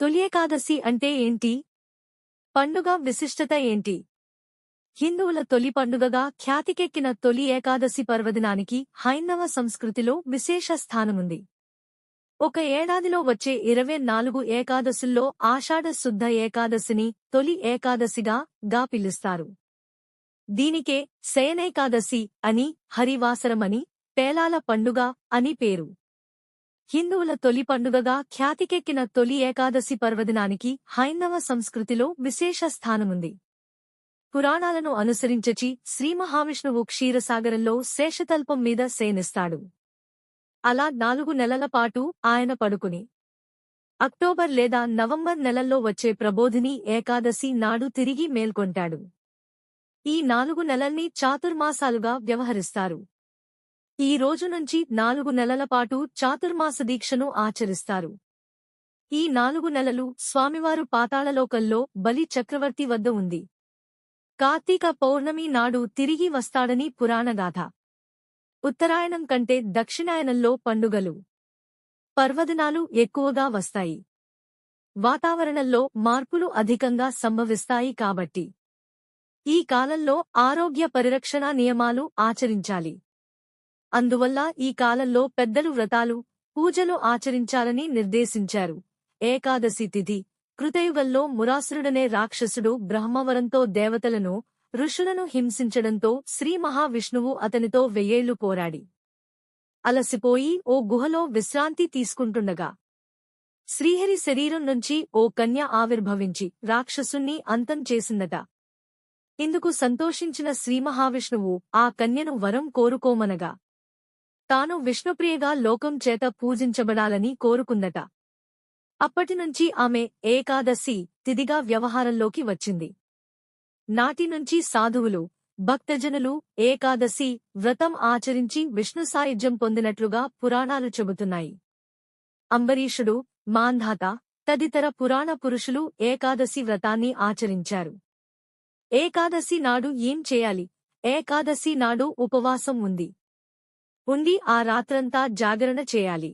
తొలి ఏకాదశి అంటే ఏంటి? పండుగ విశిష్టత ఏంటి? హిందువుల తొలి పండుగగా ఖ్యాతికెక్కిన తొలి ఏకాదశి పర్వదినానికి హైందవ సంస్కృతిలో విశేష స్థానముంది. ఒక ఏడాదిలో వచ్చే ఇరవై నాలుగు ఏకాదశుల్లో ఆషాఢ శుద్ధ ఏకాదశిని తొలి ఏకాదశిగా గా పిలుస్తారు. దీనికే శయనేకాదశి అని హరివాసరమని పేలాల పండుగ అని పేరు. హిందువుల తొలి పండుగగా ఖ్యాతికెక్కిన తొలి ఏకాదశి పర్వదినానికి హైందవ సంస్కృతిలో విశేష స్థానముంది. పురాణాలను అనుసరించచి శ్రీమహావిష్ణువు క్షీరసాగరంలో శేషతల్పం మీద సేనిస్తాడు అలా నాలుగు నెలల పాటు ఆయన పడుకుని అక్టోబర్ లేదా నవంబర్ నెలల్లో వచ్చే ప్రబోధిని ఏకాదశి నాడు తిరిగి మేల్కొంటాడు. ఈ నాలుగు నెలల్ని చాతుర్మాసాలుగా వ్యవహరిస్తారు. ఈ రోజు నుంచి నాలుగు నెలల పాటు చాతుర్మాస దీక్షను ఆచరిస్తారు. ఈ నాలుగు నెలలు స్వామివారు పాతాళలోకల్లో బలి చక్రవర్తి వద్ద ఉంది. కార్తీక పౌర్ణమి నాడు తిరిగి వస్తాడని పురాణగాథ ఉత్తరాయణం కంటే దక్షిణాయనంలో పండుగలు. పర్వదినాలు ఎక్కువగా వస్తాయి. వాతావరణంలో మార్పులు అధికంగా సంభవిస్తాయి కాబట్టి. ఈ కాలంలో ఆరోగ్య పరిరక్షణ నియమాలు ఆచరించాలి. అందువల్ల ఈ కాలంలో పెద్దలు వ్రతాలు పూజలు ఆచరించాలని నిర్దేశించారు. ఏకాదశి తిథి. కృతయుగంలో మురాసురుడనే రాక్షసుడు బ్రహ్మవరంతో దేవతలను ఋషులను హింసించడంతో శ్రీ మహావిష్ణువు అతనితో వెయ్యేళ్ళు పోరాడి. అలసిపోయి ఓ గుహలో విశ్రాంతి తీసుకుంటుండగా శ్రీహరి శరీరం నుంచి ఓ కన్య ఆవిర్భవించి రాక్షసుణ్ణి అంతం చేసిందట. ఇందుకు సంతోషించిన శ్రీమహావిష్ణువు ఆ కన్యను వరం కోరుకోమనగా తాను విష్ణుప్రియగా లోకం చేత పూజించబడాలని కోరుకుందట అప్పటినుంచి ఆమె ఏకాదశి తిదిగా వ్యవహారంలోకి వచ్చింది. నాటి నుంచి సాధువులు భక్తజనులు ఏకాదశి వ్రతం ఆచరించి విష్ణు సాయుధ్యం పొందినట్లుగా పురాణాలు చెబుతున్నాయి. అంబరీషుడు మాంధాత తదితర పురాణ పురుషులు ఏకాదశి వ్రతాన్ని ఆచరించారు. ఏకాదశి నాడు ఏం చేయాలి? ఏకాదశి నాడు ఉపవాసం ఉంది. ఉండి ఆ రాత్రంతా జాగరణ చేయాలి.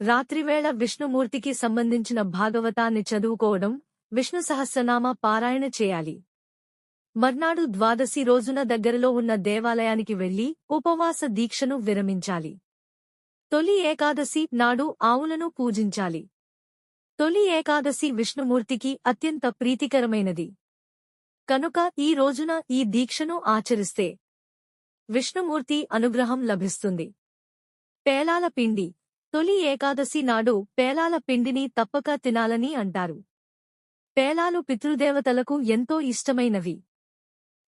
రాత్రివేళ విష్ణుమూర్తికి సంబంధించిన భాగవతాన్ని చదువుకోవడం విష్ణు సహస్రనామ పారాయణ చేయాలి. మర్నాడు ద్వాదశి రోజున దగ్గరలో ఉన్న దేవాలయానికి వెళ్ళి ఉపవాస దీక్షను విరమించాలి. తొలి ఏకాదశి నాడు ఆవులను పూజించాలి. తొలి ఏకాదశి విష్ణుమూర్తికి అత్యంత ప్రీతికరమైనది. కనుక ఈ రోజున ఈ దీక్షను ఆచరిస్తే విష్ణుమూర్తి అనుగ్రహం లభిస్తుంది. పేలాల పిండి. తొలి ఏకాదశి నాడు పేలాల పిండిని తప్పక తినాలని అంటారు. పేలాలు పితృదేవతలకు ఎంతో ఇష్టమైనవి.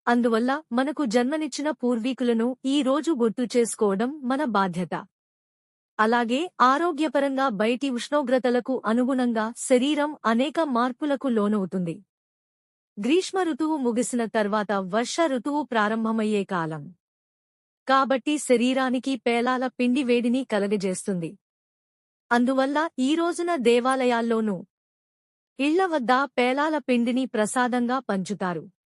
అందువల్ల మనకు జన్మనిచ్చిన పూర్వీకులను ఈ రోజు గుర్తు చేసుకోవడం మన బాధ్యత. అలాగే ఆరోగ్యపరంగా బయటి ఉష్ణోగ్రతలకు అనుగుణంగా శరీరం అనేక మార్పులకు లోనవుతుంది. గ్రీష్మ ఋతువు ముగిసిన తర్వాత వర్ష ఋతువు ప్రారంభమయ్యే కాలం. కాబట్టి శరీరానికి పేలాల పిండి వేడిని కలగజేస్తుంది. అందువల్ల ఈ రోజున దేవాలయాల్లోనూ ఇళ్ళ వద్ద పేలాల పిండిని ప్రసాదంగా పంచుతారు.